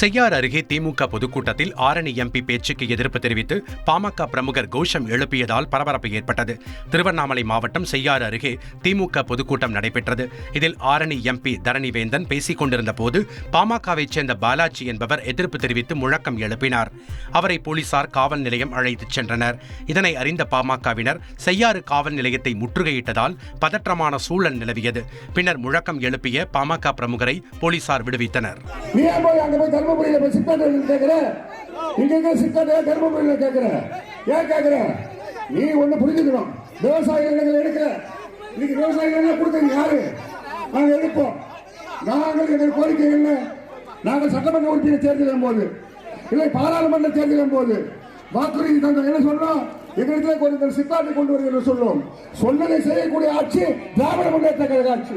செய்யார் அருகே திமுக பொதுக்கூட்டத்தில் ஆரணி எம்பி பேச்சுக்கு எதிர்ப்பு தெரிவித்து பாமக பிரமுகர் கோஷம் எழுப்பியதால் பரபரப்பு ஏற்பட்டது. திருவண்ணாமலை மாவட்டம் செய்யாறு அருகே திமுக பொதுக்கூட்டம் நடைபெற்றது. இதில் ஆரணி எம்பி தரணிவேந்தன் பேசிக் கொண்டிருந்த போது பாமகவைச் சேர்ந்த பாலாஜி என்பவர் எதிர்ப்பு தெரிவித்து முழக்கம் எழுப்பினார். அவரை போலீசார் காவல் நிலையம் அழைத்துச் சென்றனர். இதனை அறிந்த பாமகவினர் செய்யாறு காவல் நிலையத்தை முற்றுகையிட்டதால் பதற்றமான சூழல் நிலவியது. பின்னர் முழக்கம் எழுப்பிய பாமக பிரமுகரை போலீசார் விடுவித்தனர். நீ ஏன் போய் தர்மபுரியில போய் கேக்குற? இங்க இருக்க சித்தாட்ட தர்மபுரியில கேக்குற? ஏன் கேக்குற? நீ ஒண்ணு புரிஞ்சுக்கணும். விவசாயிகள் எடுக்கல. இன்னைக்கு விவசாயிகள் கொடுத்தது யாரு? நாங்க எடுப்போம். நாங்கள் எங்கள் கோரிக்கை என்ன? நாங்கள் சட்டமன்ற உறுப்பினர் தேர்தலும் போது இல்லை பாராளுமன்ற தேர்தலும் போது வாக்குறுதி தந்தோம். என்ன சொல்றோம் எங்களுக்கு ஒரு சித்தாட்டை கொண்டு வருகிறது சொல்லுவோம் சொன்னதை செய்யக்கூடிய ஆட்சி திராவிட முன்னேற்ற கழக ஆட்சி.